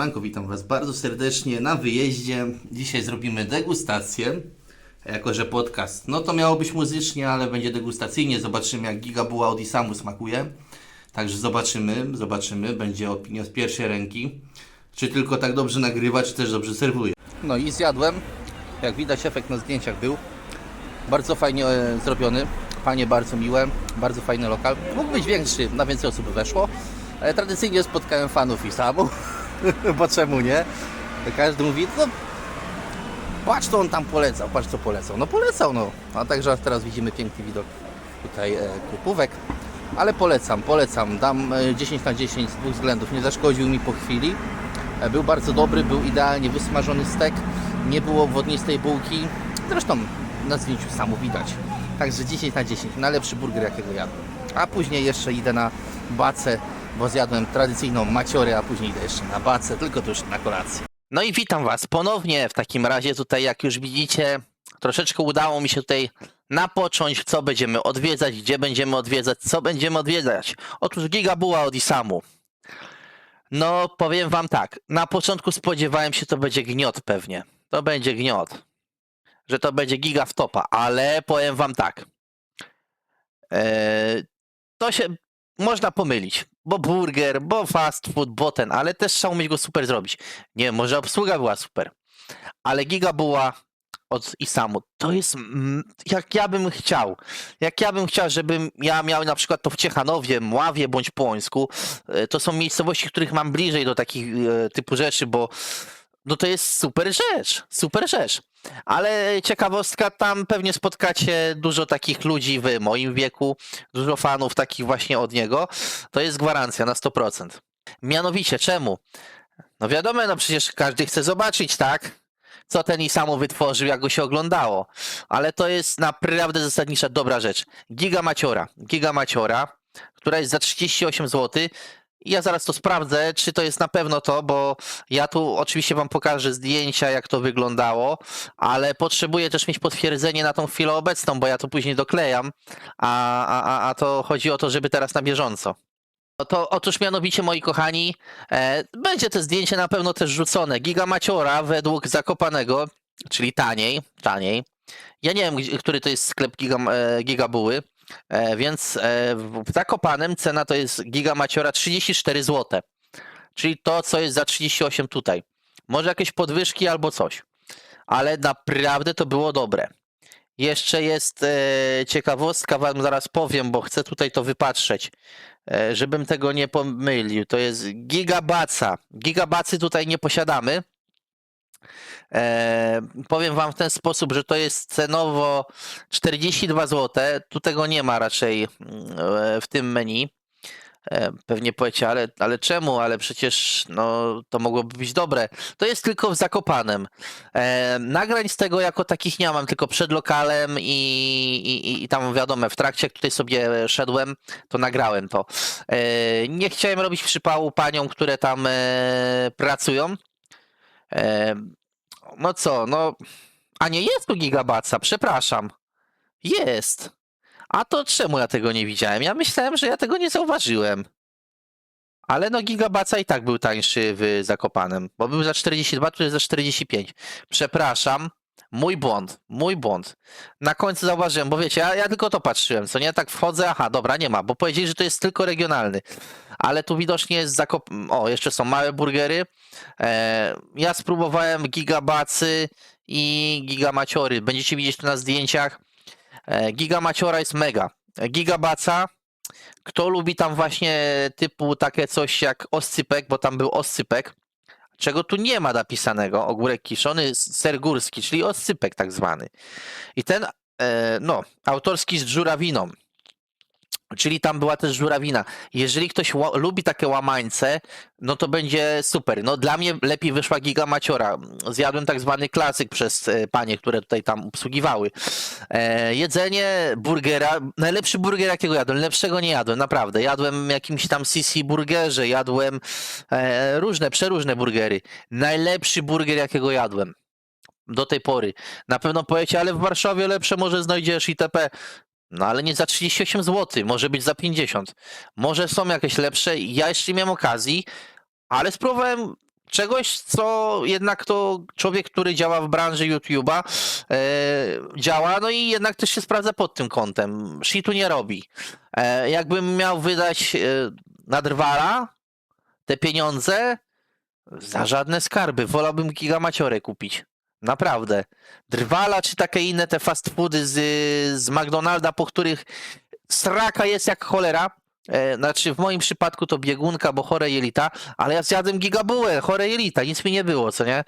Siemanko, witam Was bardzo serdecznie na wyjeździe. Dzisiaj zrobimy degustację. Jako, że podcast, no to miało być muzycznie, ale będzie degustacyjnie. Zobaczymy, jak Giga Buła od Isamu smakuje. Także zobaczymy, zobaczymy. Będzie opinia z pierwszej ręki. Czy tylko tak dobrze nagrywa, czy też dobrze serwuje. No i zjadłem. Jak widać, efekt na zdjęciach był. Bardzo fajnie e, zrobiony. Panie bardzo miłe, bardzo fajny lokal. Mógł być większy, na więcej osób weszło. Ale tradycyjnie spotkałem fanów Isamu. Bo czemu nie? Każdy mówi, no patrz co on tam polecał, patrz co polecał. No polecał no. A także teraz widzimy piękny widok tutaj e, kupówek. Ale polecam, polecam. Dam e, 10 na 10 z dwóch względów. Nie zaszkodził mi po chwili. E, Był bardzo dobry, był idealnie wysmażony stek. Nie było wodnistej bułki. Zresztą na zdjęciu samo widać. Także 10 na 10. Najlepszy burger jakiego jadłem. A później jeszcze idę na bacę, bo zjadłem tradycyjną maciorę, a później idę jeszcze na bacę, tylko to już na kolację. No i witam Was ponownie w takim razie tutaj, jak już widzicie, troszeczkę udało mi się tutaj napocząć, co będziemy odwiedzać, gdzie będziemy odwiedzać, co będziemy odwiedzać. Otóż Gigabuła od Isamu. No, powiem Wam tak, na początku spodziewałem się, to będzie gniot pewnie. To będzie gniot. Że to będzie giga w topa, ale powiem Wam tak. Eee, to się można pomylić, bo burger, bo fast food, bo ten, ale też trzeba umieć go super zrobić. Nie może obsługa była super, ale giga była od Isamu. To jest mm, jak ja bym chciał. Jak ja bym chciał, żebym ja miał na przykład to w Ciechanowie, Mławie bądź Płońsku. E, To są miejscowości, których mam bliżej do takich e, typu rzeczy, bo no to jest super rzecz, super rzecz. Ale ciekawostka, tam pewnie spotkacie dużo takich ludzi w moim wieku, dużo fanów takich właśnie od niego. To jest gwarancja na 100%. Mianowicie, czemu? No wiadomo, no przecież każdy chce zobaczyć, tak? Co ten Isamu wytworzył, jak go się oglądało. Ale to jest naprawdę zasadnicza dobra rzecz. Giga Maciora. Giga Maciora, która jest za 38 zł. Ja zaraz to sprawdzę, czy to jest na pewno to, bo ja tu oczywiście wam pokażę zdjęcia, jak to wyglądało, ale potrzebuję też mieć potwierdzenie na tą chwilę obecną, bo ja to później doklejam, a, a, a- to chodzi o to, żeby teraz na bieżąco. No to otóż mianowicie, moi kochani, e, będzie to zdjęcie na pewno też rzucone. Giga Maciora według Zakopanego, czyli taniej, taniej. Ja nie wiem, który to jest sklep Giga, e, Gigabuły, więc e, w Zakopanem cena to jest Giga Maciora 34 zł. Czyli to, co jest za 38 tutaj. Może jakieś podwyżki albo coś. Ale naprawdę to było dobre. Jeszcze jest e, ciekawostka, wam zaraz powiem, bo chcę tutaj to wypatrzeć, e, żebym tego nie pomylił. To jest gigabaca. Gigabacy tutaj nie posiadamy. E, powiem wam w ten sposób, że to jest cenowo 42 zł. Tu tego nie ma raczej mm, w tym menu. E, Pewnie powiecie, ale, ale czemu? Ale przecież no, to mogłoby być dobre. To jest tylko w Zakopanem. E, nagrań z tego jako takich nie mam, tylko przed lokalem i, i, i tam wiadomo, w trakcie jak tutaj sobie szedłem, to nagrałem to. E, nie chciałem robić przypału paniom, które tam e, pracują. No co, no... A nie jest tu gigabaca, przepraszam. Jest. A to czemu ja tego nie widziałem? Ja myślałem, że ja tego nie zauważyłem. Ale no gigabaca i tak był tańszy w Zakopanem, bo był za 42, tu jest za 45. Przepraszam, mój błąd, mój błąd. Na końcu zauważyłem, bo wiecie, ja, ja tylko to patrzyłem, co nie? Tak wchodzę, aha, dobra, nie ma, bo powiedzieli, że to jest tylko regionalny. Ale tu widocznie jest zakop... O, jeszcze są małe burgery. E, ja spróbowałem gigabacy i gigamaciory. Będziecie widzieć tu na zdjęciach. E, Gigamaciora jest mega. E, Gigabaca, kto lubi tam właśnie typu takie coś jak oscypek, bo tam był oscypek, czego tu nie ma napisanego, ogórek kiszony, ser górski, czyli oscypek tak zwany. I ten, e, no, autorski z żurawiną. Czyli tam była też żurawina. Jeżeli ktoś lubi takie łamańce, no to będzie super. No dla mnie lepiej wyszła Giga Maciora. Zjadłem tak zwany klasyk przez e, panie, które tutaj tam obsługiwały. E, jedzenie burgera, najlepszy burger jakiego jadłem, lepszego nie jadłem, naprawdę. Jadłem jakimś tam CC burgerze, jadłem e, różne, przeróżne burgery. Najlepszy burger jakiego jadłem do tej pory. Na pewno powiecie, ale w Warszawie lepsze może znajdziesz itp. No ale nie za 38 zł, może być za 50. Może są jakieś lepsze. Ja jeszcze nie miałem okazji, ale spróbowałem czegoś, co jednak to człowiek, który działa w branży YouTube'a, e, działa, no i jednak to się sprawdza pod tym kątem. Shitu nie robi. E, jakbym miał wydać e, na drwala te pieniądze, za żadne skarby. Wolałbym gigamaciorę kupić. Naprawdę. Drwala czy takie inne te fast foody z, z McDonalda, po których sraka jest jak cholera. E, znaczy w moim przypadku to biegunka, bo chore jelita, ale ja zjadłem gigabułę, chore jelita, nic mi nie było, co nie?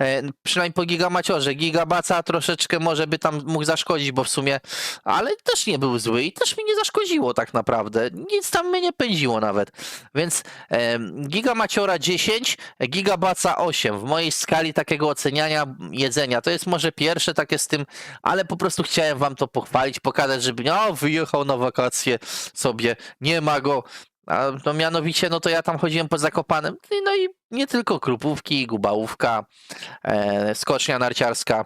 E, przynajmniej po gigamaciorze. Gigabaca troszeczkę może by tam mógł zaszkodzić, bo w sumie, ale też nie był zły i też mi nie zaszkodziło tak naprawdę. Nic tam mnie nie pędziło nawet. Więc e, gigamaciora 10, gigabaca 8 w mojej skali takiego oceniania jedzenia. To jest może pierwsze takie z tym, ale po prostu chciałem wam to pochwalić, pokazać, żeby no wyjechał na wakacje sobie, nie ma go. A, no mianowicie, no to ja tam chodziłem po Zakopanem, no i nie tylko Krupówki, Gubałówka, e, skocznia narciarska.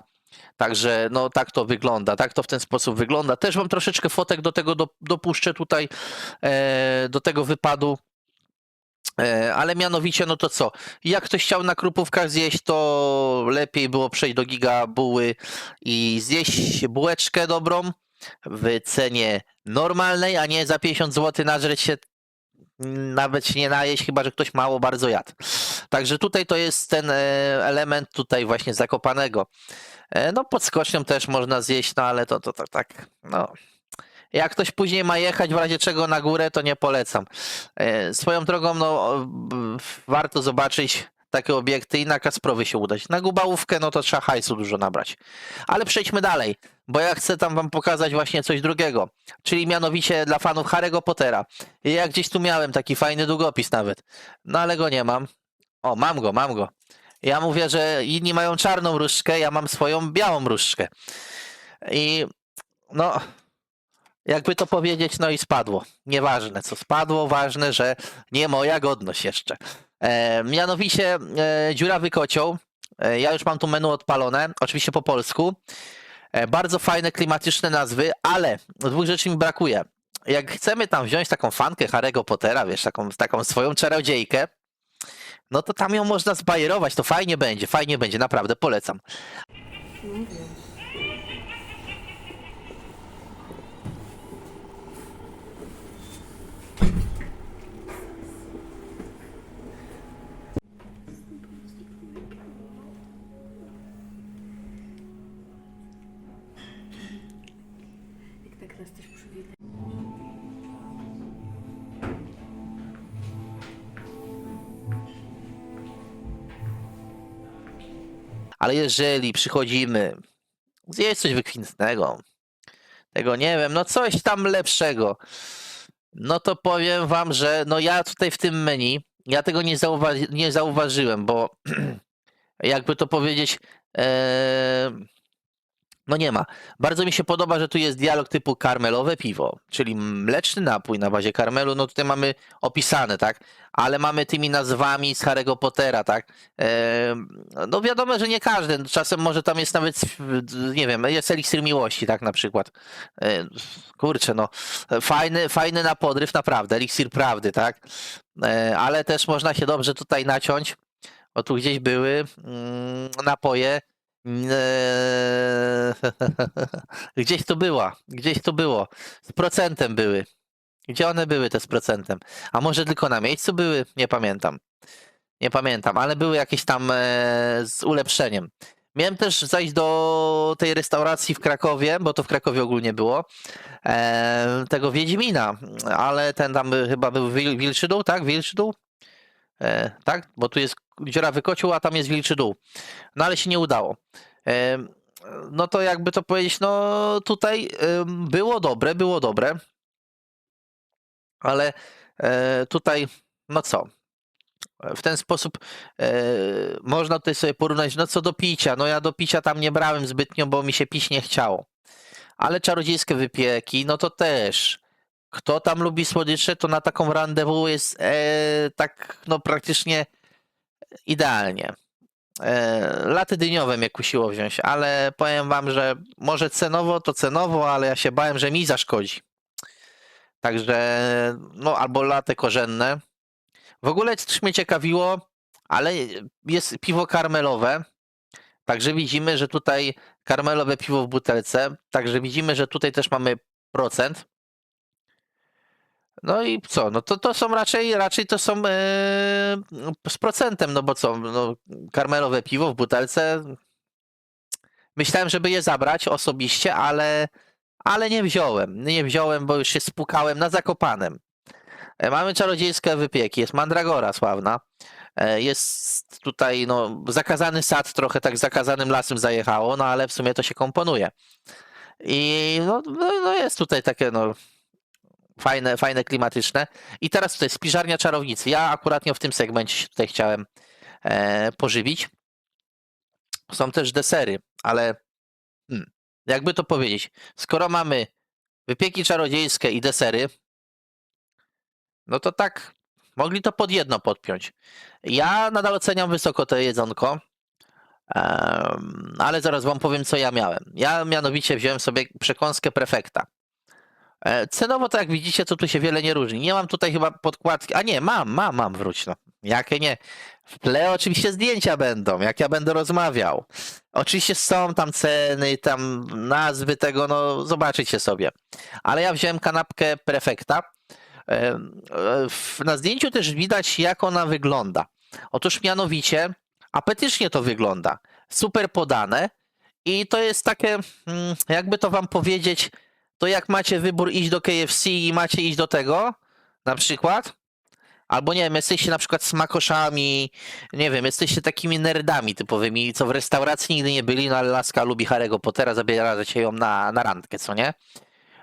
Także no tak to wygląda, tak to w ten sposób wygląda. Też wam troszeczkę fotek do tego do, dopuszczę tutaj, e, do tego wypadu. E, ale mianowicie, no to co? Jak ktoś chciał na krupówkach zjeść, to lepiej było przejść do Giga Buły i zjeść bułeczkę dobrą w cenie normalnej, a nie za 50 zł nażreć się nawet się nie najeść, chyba że ktoś mało bardzo jadł. Także tutaj to jest ten e, element tutaj właśnie zakopanego. E, No pod skocznią też można zjeść, no ale to, to, to tak, no. Jak ktoś później ma jechać w razie czego na górę, to nie polecam. E, Swoją drogą, no warto zobaczyć takie obiekty i na Kasprowy się udać. Na Gubałówkę, no to trzeba hajsu dużo nabrać. Ale przejdźmy dalej, bo ja chcę tam wam pokazać właśnie coś drugiego. Czyli mianowicie dla fanów Harry'ego Pottera. Ja gdzieś tu miałem taki fajny długopis nawet. No ale go nie mam. O, mam go, mam go. Ja mówię, że inni mają czarną różdżkę, ja mam swoją białą różdżkę. I no, jakby to powiedzieć, no i spadło. Nieważne co spadło, ważne, że nie moja godność jeszcze. E, mianowicie e, dziurawy kocioł. E, ja już mam tu menu odpalone, oczywiście po polsku. E, bardzo fajne, klimatyczne nazwy, ale dwóch rzeczy mi brakuje. Jak chcemy tam wziąć taką fankę Harry'ego Pottera, wiesz, taką, taką swoją czarodziejkę, no to tam ją można zbajerować, to fajnie będzie, fajnie będzie, naprawdę polecam. Ale jeżeli przychodzimy, zjeść coś wykwintnego, tego nie wiem, no coś tam lepszego, no to powiem wam, że no ja tutaj w tym menu, ja tego nie, zauwa- nie zauważyłem, bo jakby to powiedzieć, e, no nie ma. Bardzo mi się podoba, że tu jest dialog typu karmelowe piwo, czyli mleczny napój na bazie karmelu, no tutaj mamy opisane, tak? Ale mamy tymi nazwami z Harry'ego Pottera, tak? No wiadomo, że nie każdy, czasem może tam jest nawet, nie wiem, jest eliksir miłości, tak na przykład. Kurczę, no, fajny, fajny na podryw, naprawdę, eliksir prawdy, tak? Ale też można się dobrze tutaj naciąć, bo tu gdzieś były mm, napoje, Eee, Gdzieś to była, gdzieś to było. Z procentem były. Gdzie one były te z procentem? A może tylko na miejscu były? Nie pamiętam. Nie pamiętam, ale były jakieś tam e, z ulepszeniem. Miałem też zajść do tej restauracji w Krakowie, bo to w Krakowie ogólnie było, e, tego Wiedźmina, ale ten tam chyba był Wil, Wilczy Dół, tak? Wilczy Dół? E, tak? Bo tu jest dziurawy kocioł, a tam jest Wilczy Dół. No ale się nie udało. No to jakby to powiedzieć, no tutaj było dobre, było dobre, ale e, tutaj, no co, w ten sposób e, można tutaj sobie porównać, no co do picia, no ja do picia tam nie brałem zbytnio, bo mi się pić nie chciało, ale czarodziejskie wypieki, no to też. Kto tam lubi słodycze, to na taką rendezvous jest e, tak, no praktycznie idealnie. E, laty dyniowe mnie kusiło wziąć, ale powiem wam, że może cenowo to cenowo, ale ja się bałem, że mi zaszkodzi. Także, no albo latte korzenne. W ogóle też mnie ciekawiło, ale jest piwo karmelowe. Także widzimy, że tutaj karmelowe piwo w butelce. Także widzimy, że tutaj też mamy procent. No i co? No to, to są raczej, raczej to są e, z procentem, no bo co? No, karmelowe piwo w butelce. Myślałem, żeby je zabrać osobiście, ale, ale nie wziąłem. Nie wziąłem, bo już się spukałem na Zakopanem. E, Mamy czarodziejskie wypieki, jest Mandragora sławna. E, Jest tutaj no, zakazany sad, trochę tak zakazanym lasem zajechało, no ale w sumie to się komponuje. I no, no, no jest tutaj takie no, fajne, fajne, klimatyczne. I teraz tutaj spiżarnia czarownicy. Ja akuratnie w tym segmencie się tutaj chciałem e, pożywić. Są też desery, ale hmm, jakby to powiedzieć, skoro mamy wypieki czarodziejskie i desery, no to tak mogli to pod jedno podpiąć. Ja nadal oceniam wysoko to jedzonko, ale zaraz wam powiem, co ja miałem. Ja mianowicie wziąłem sobie przekąskę prefekta. E, Cenowo to jak widzicie, to tu się wiele nie różni. Nie mam tutaj chyba podkładki. A nie, mam, mam, mam, wróć no. Jakie nie? W tle oczywiście zdjęcia będą, jak ja będę rozmawiał. Oczywiście są tam ceny, tam nazwy tego, no zobaczycie sobie. Ale ja wziąłem kanapkę prefekta. E, e, Na zdjęciu też widać, jak ona wygląda. Otóż mianowicie apetycznie to wygląda. Super podane. I to jest takie, mm, jakby to wam powiedzieć, to jak macie wybór iść do KFC i macie iść do tego, na przykład, albo nie wiem, jesteście na przykład smakoszami, nie wiem, jesteście takimi nerdami typowymi, co w restauracji nigdy nie byli, no ale laska lubi Harry'ego Pottera, zabieracie ją na, na randkę, co nie?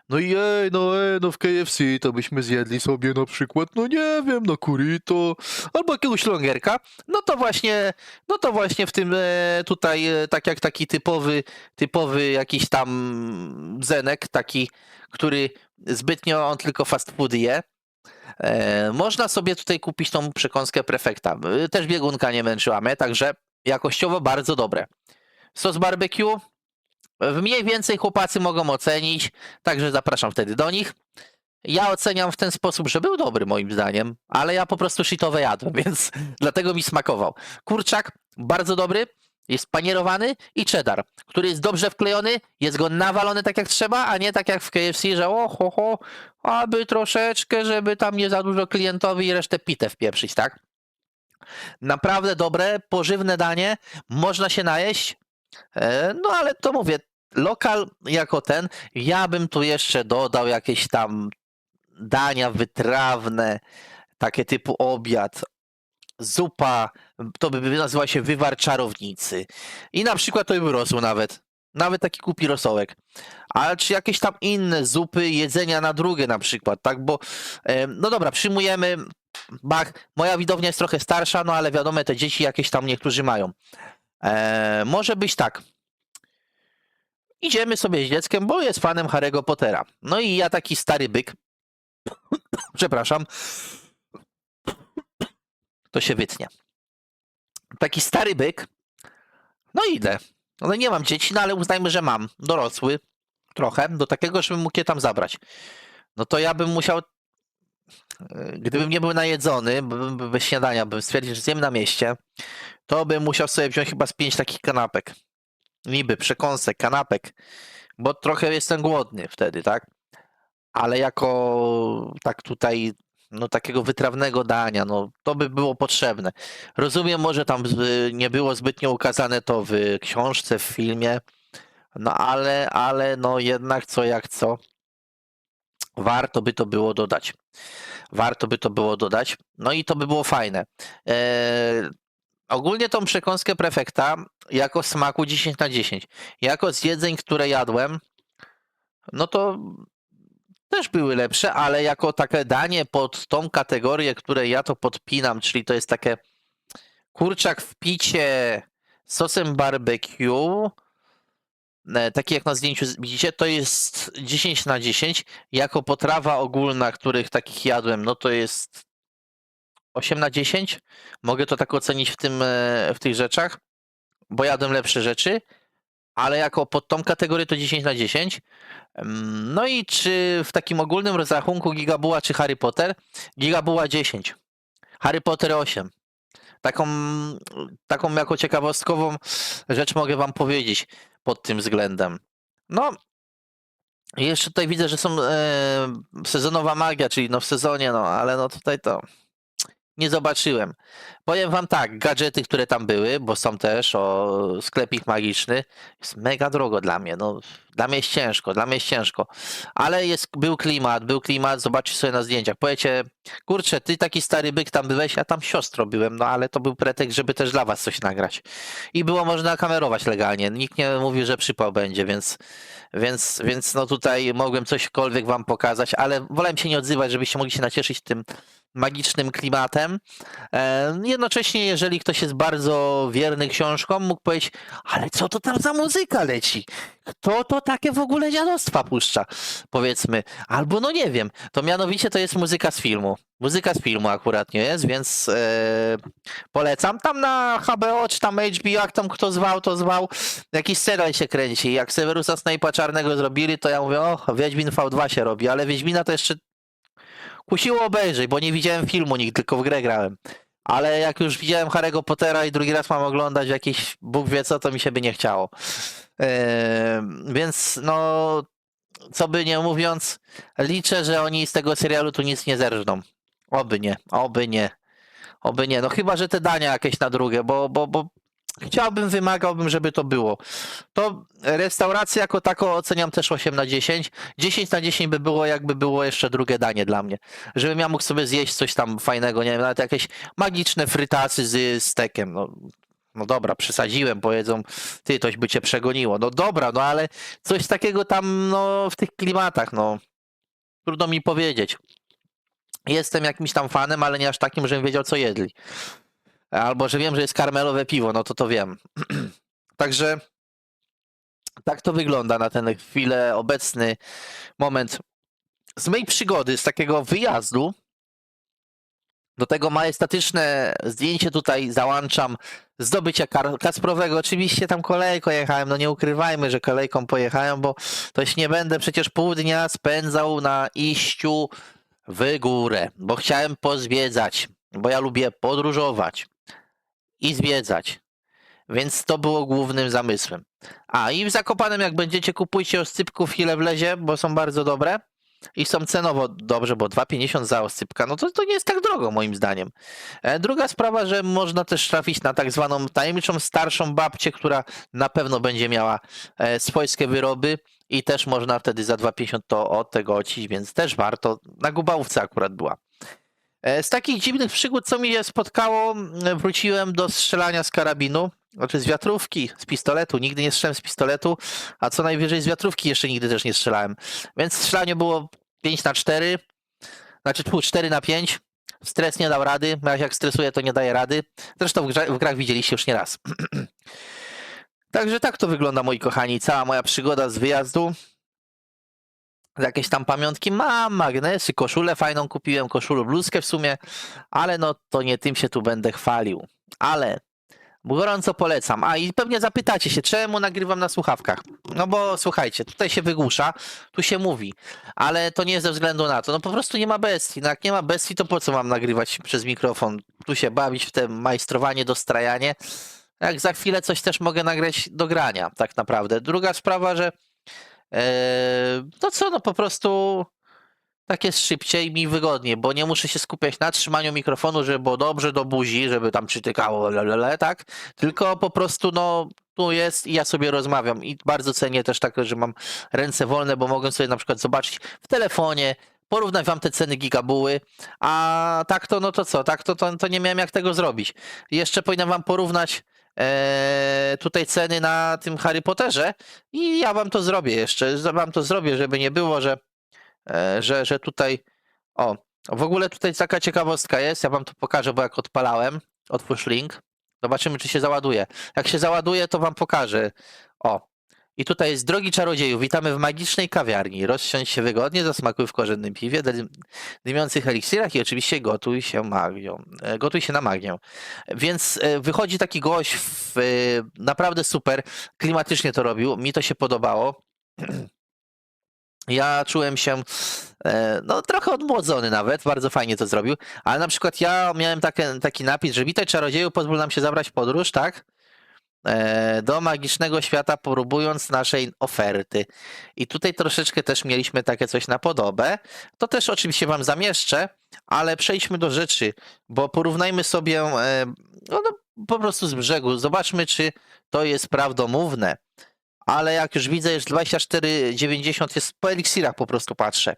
No i ej, no ej, no w KFC to byśmy zjedli sobie na przykład, no nie wiem, no kurito, albo jakiegoś longerka, no to właśnie, no to właśnie w tym e, tutaj, e, tak jak taki typowy, typowy jakiś tam zenek, taki, który zbytnio on tylko fast food je. E, można sobie tutaj kupić tą przekąskę prefekta. E, Też biegunka nie męczyła mnie, także jakościowo bardzo dobre. Sos barbecue mniej więcej chłopacy mogą ocenić, także zapraszam wtedy do nich. Ja oceniam w ten sposób, że był dobry moim zdaniem, ale ja po prostu shitowe jadłem, więc dlatego mi smakował. Kurczak bardzo dobry, jest panierowany i cheddar, który jest dobrze wklejony, jest go nawalony tak jak trzeba, a nie tak jak w KFC, że o ho, ho, aby troszeczkę, żeby tam nie za dużo klientowi i resztę pitę wpieprzyć, tak? Naprawdę dobre, pożywne danie, można się najeść, E, No ale to mówię, lokal jako ten, ja bym tu jeszcze dodał jakieś tam dania wytrawne, takie typu obiad, zupa, to by nazywa się wywar czarownicy. I na przykład to by rosło nawet. Nawet taki kupi rosołek. Ale czy jakieś tam inne zupy, jedzenia na drugie na przykład, tak? Bo, no dobra, przyjmujemy, bach, moja widownia jest trochę starsza, no ale wiadomo, te dzieci jakieś tam niektórzy mają. E, może być tak. Idziemy sobie z dzieckiem, bo jest fanem Harry'ego Pottera. No i ja taki stary byk. Przepraszam. To się wytnie. Taki stary byk. No idę. No nie mam dzieci, no ale uznajmy, że mam. Dorosły. Trochę. Do takiego, żebym mógł je tam zabrać. No to ja bym musiał. e, Gdybym nie był najedzony, bez śniadania, bym stwierdził, że zjem na mieście, to bym musiał sobie wziąć chyba z pięć takich kanapek. Niby przekąsek, kanapek, bo trochę jestem głodny wtedy, tak? Ale jako tak tutaj, no takiego wytrawnego dania, no to by było potrzebne. Rozumiem, może tam nie było zbytnio ukazane to w książce, w filmie, no ale, ale no jednak co jak co, warto by to było dodać. Warto by to było dodać. No i to by było fajne. Ogólnie tą przekąskę prefekta jako smaku 10 na 10. Jako z jedzeń, które jadłem, no to też były lepsze, ale jako takie danie pod tą kategorię, której ja to podpinam, czyli to jest takie kurczak w picie sosem barbecue, e, taki jak na zdjęciu widzicie, to jest 10 na 10. Jako potrawa ogólna, których takich jadłem, no to jest 8 na 10. Mogę to tak ocenić w, tym, e, w tych rzeczach, bo jadłem lepsze rzeczy, ale jako pod tą kategorię to 10 na 10. Mm, No i czy w takim ogólnym rozrachunku Gigabuła czy Harry Potter? Gigabuła 10. Harry Potter 8. Taką, taką jako ciekawostkową rzecz mogę wam powiedzieć pod tym względem. No, jeszcze tutaj widzę, że są e, sezonowa magia, czyli no w sezonie, no ale no tutaj to nie zobaczyłem. Powiem wam tak, gadżety, które tam były, bo są też o sklepik magiczny, jest mega drogo dla mnie. No, dla mnie jest ciężko, dla mnie jest ciężko. Ale jest, był klimat, był klimat, zobaczcie sobie na zdjęciach. Powiecie, kurczę, ty taki stary byk tam byłeś, ja tam siostro byłem, no ale to był pretekst, żeby też dla was coś nagrać. I było można kamerować legalnie. Nikt nie mówił, że przypał będzie, więc, więc, więc no tutaj mogłem cośkolwiek wam pokazać, ale wolałem się nie odzywać, żebyście mogli się nacieszyć tym magicznym klimatem. E, Jednocześnie, jeżeli ktoś jest bardzo wierny książkom, mógł powiedzieć, ale co to tam za muzyka leci? Kto to takie w ogóle dziadostwa puszcza? Powiedzmy. Albo no nie wiem. To mianowicie to jest muzyka z filmu. Muzyka z filmu akurat nie jest, więc e, polecam. Tam na HBO czy tam HBO, jak tam kto zwał, to zwał. Jakiś serial się kręci. Jak Severusa Snape'a Czarnego zrobili, to ja mówię, o, Wiedźmin V2 się robi, ale Wiedźmina to jeszcze kusiło obejrzeć, bo nie widziałem filmu nigdy, tylko w grę grałem. Ale jak już widziałem Harry'ego Pottera i drugi raz mam oglądać jakiś Bóg wie co, to mi się by nie chciało. Eee, więc no, co by nie mówiąc, liczę, że oni z tego serialu tu nic nie zerżną. Oby nie, oby nie. Oby nie. No chyba, że te dania jakieś na drugie, bo, bo, bo chciałbym, wymagałbym, żeby to było. To restaurację jako taką oceniam też 8 na 10. 10 na 10 by było, jakby było jeszcze drugie danie dla mnie. Żebym ja mógł sobie zjeść coś tam fajnego, nie wiem, nawet jakieś magiczne frytasy z stekiem. No, no dobra, przesadziłem, powiedzą, ty, toś by cię przegoniło. No dobra, no ale coś takiego tam, no, w tych klimatach, no, trudno mi powiedzieć. Jestem jakimś tam fanem, ale nie aż takim, żebym wiedział, co jedli. Albo, że wiem, że jest karmelowe piwo, no to to wiem. Także tak to wygląda na ten chwilę obecny moment z mojej przygody, z takiego wyjazdu. Do tego majestatyczne zdjęcie tutaj załączam zdobycia Kacprowego. Oczywiście tam kolejką jechałem, no nie ukrywajmy, że kolejką pojechałem, bo toś nie będę przecież pół dnia spędzał na iściu w górę, bo chciałem pozwiedzać, bo ja lubię podróżować i zwiedzać. Więc to było głównym zamysłem. A i w Zakopanem jak będziecie kupujcie oscypków ile wlezie, bo są bardzo dobre i są cenowo dobrze, bo 2,50 za oscypka, no to, to nie jest tak drogo moim zdaniem. E, Druga sprawa, że można też trafić na tak zwaną tajemniczą starszą babcię, która na pewno będzie miała e, swojskie wyroby i też można wtedy za 2,50 to od tego ocić, więc też warto. Na Gubałówce akurat była. E, Z takich dziwnych przygód, co mi się spotkało, wróciłem do strzelania z karabinu, znaczy z wiatrówki, z pistoletu. Nigdy nie strzelałem z pistoletu, a co najwyżej z wiatrówki jeszcze nigdy też nie strzelałem. Więc strzelanie było 5 na 4, znaczy tu 4 na 5. Stres nie dał rady, bo jak stresuję, to nie daje rady. Zresztą w, grze, w grach widzieliście już nie raz. Także tak to wygląda, moi kochani, cała moja przygoda z wyjazdu. Jakieś tam pamiątki mam, magnesy, koszulę fajną kupiłem, koszulę, bluzkę w sumie, ale no to nie tym się tu będę chwalił. Ale gorąco polecam. A i pewnie zapytacie się, czemu nagrywam na słuchawkach? No bo słuchajcie, tutaj się wygłusza, tu się mówi, ale to nie ze względu na to. No po prostu nie ma bestii. No jak nie ma bestii, to po co mam nagrywać przez mikrofon? Tu się bawić w te majstrowanie, dostrajanie. Jak za chwilę coś też mogę nagrać do grania, tak naprawdę. Druga sprawa, że Eee, to co, no po prostu tak jest szybciej mi wygodniej, bo nie muszę się skupiać na trzymaniu mikrofonu, żeby było dobrze do buzi, żeby tam przytykało, lelele, tak? Tylko po prostu, no, tu jest i ja sobie rozmawiam i bardzo cenię też tak, że mam ręce wolne, bo mogę sobie na przykład zobaczyć w telefonie, porównać wam te ceny gigabuły, a tak to, no to co, tak to, to, to nie miałem jak tego zrobić. Jeszcze powinienem wam porównać e, tutaj ceny na tym Harry Potterze i ja wam to zrobię jeszcze, wam to zrobię, żeby nie było, że, e, że, że tutaj, o, w ogóle tutaj taka ciekawostka jest, ja wam to pokażę, bo jak odpalałem, otwórz link, zobaczymy, czy się załaduje. Jak się załaduje, to wam pokażę. O, i tutaj jest Drogi Czarodzieju, witamy w magicznej kawiarni. Rozsiądź się wygodnie, zasmakuj w korzennym piwie, dym- dymiących eliksirach i oczywiście gotuj się magią. E, Gotuj się na magię. Więc e, wychodzi taki gość w, e, naprawdę super, klimatycznie to robił, mi to się podobało. ja czułem się no, trochę odmłodzony nawet, bardzo fajnie to zrobił, ale na przykład ja miałem takie, taki napis, że witaj czarodzieju, pozwól nam się zabrać podróż, tak? E, Do magicznego świata, próbując naszej oferty. I tutaj troszeczkę też mieliśmy takie coś na podobę. To też oczywiście wam zamieszczę, ale przejdźmy do rzeczy, bo porównajmy sobie e, no, no, po prostu z brzegu. Zobaczmy, czy to jest prawdomówne. Ale jak już widzę, że 24,90 jest po eliksirach po prostu patrzę.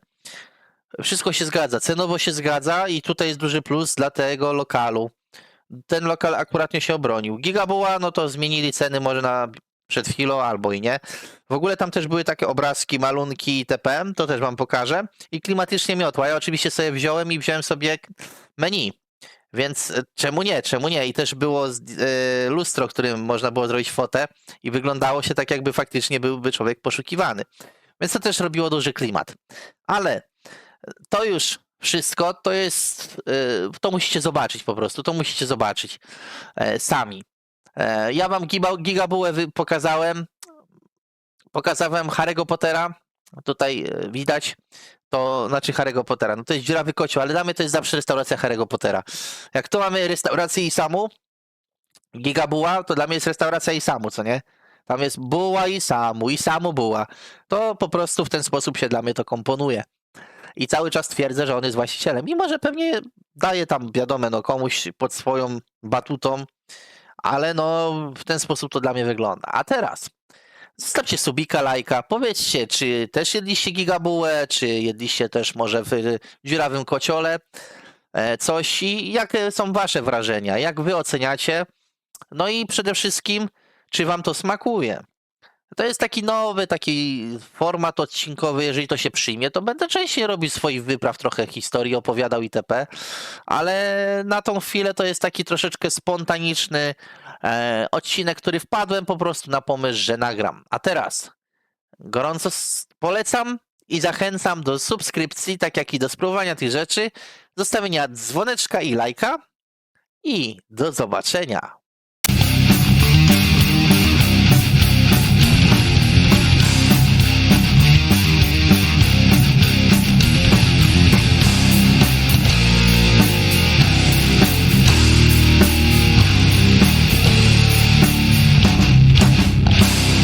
Wszystko się zgadza, cenowo się zgadza i tutaj jest duży plus dla tego lokalu. Ten lokal akuratnie się obronił. Gigabuła, no to zmienili ceny może na przed chwilą albo i nie. W ogóle tam też były takie obrazki, malunki itp. To też wam pokażę. I klimatycznie miotła. Ja oczywiście sobie wziąłem i wziąłem sobie menu. Więc e, czemu nie, czemu nie? I też było e, lustro, którym można było zrobić fotę i wyglądało się tak, jakby faktycznie byłby człowiek poszukiwany. Więc to też robiło duży klimat. Ale to już wszystko, to jest, e, to musicie zobaczyć po prostu, to musicie zobaczyć e, sami. E, Ja wam gigabułę pokazałem, pokazałem Harry'ego Pottera, tutaj widać, to znaczy Harry'ego Pottera, no to jest dziurawy kocioł, ale dla mnie to jest zawsze restauracja Harry'ego Pottera. Jak tu mamy restaurację Isamu, gigabuła, to dla mnie jest restauracja Isamu, co nie? Tam jest buła Isamu, Isamu buła. To po prostu w ten sposób się dla mnie to komponuje. I cały czas twierdzę, że on jest właścicielem. Mimo, że pewnie daje tam, wiadomo, no komuś pod swoją batutą, ale no w ten sposób to dla mnie wygląda. A teraz zostawcie subika, lajka, powiedzcie, czy też jedliście gigabułę, czy jedliście też może w dziurawym kociole e, coś i jakie są wasze wrażenia, jak wy oceniacie, no i przede wszystkim, czy wam to smakuje. To jest taki nowy, taki format odcinkowy, jeżeli to się przyjmie, to będę częściej robił swoich wypraw, trochę historii opowiadał itp., ale na tą chwilę to jest taki troszeczkę spontaniczny e, odcinek, który wpadłem po prostu na pomysł, że nagram. A teraz gorąco polecam i zachęcam do subskrypcji, tak jak i do spróbowania tych rzeczy, zostawienia dzwoneczka i lajka i do zobaczenia.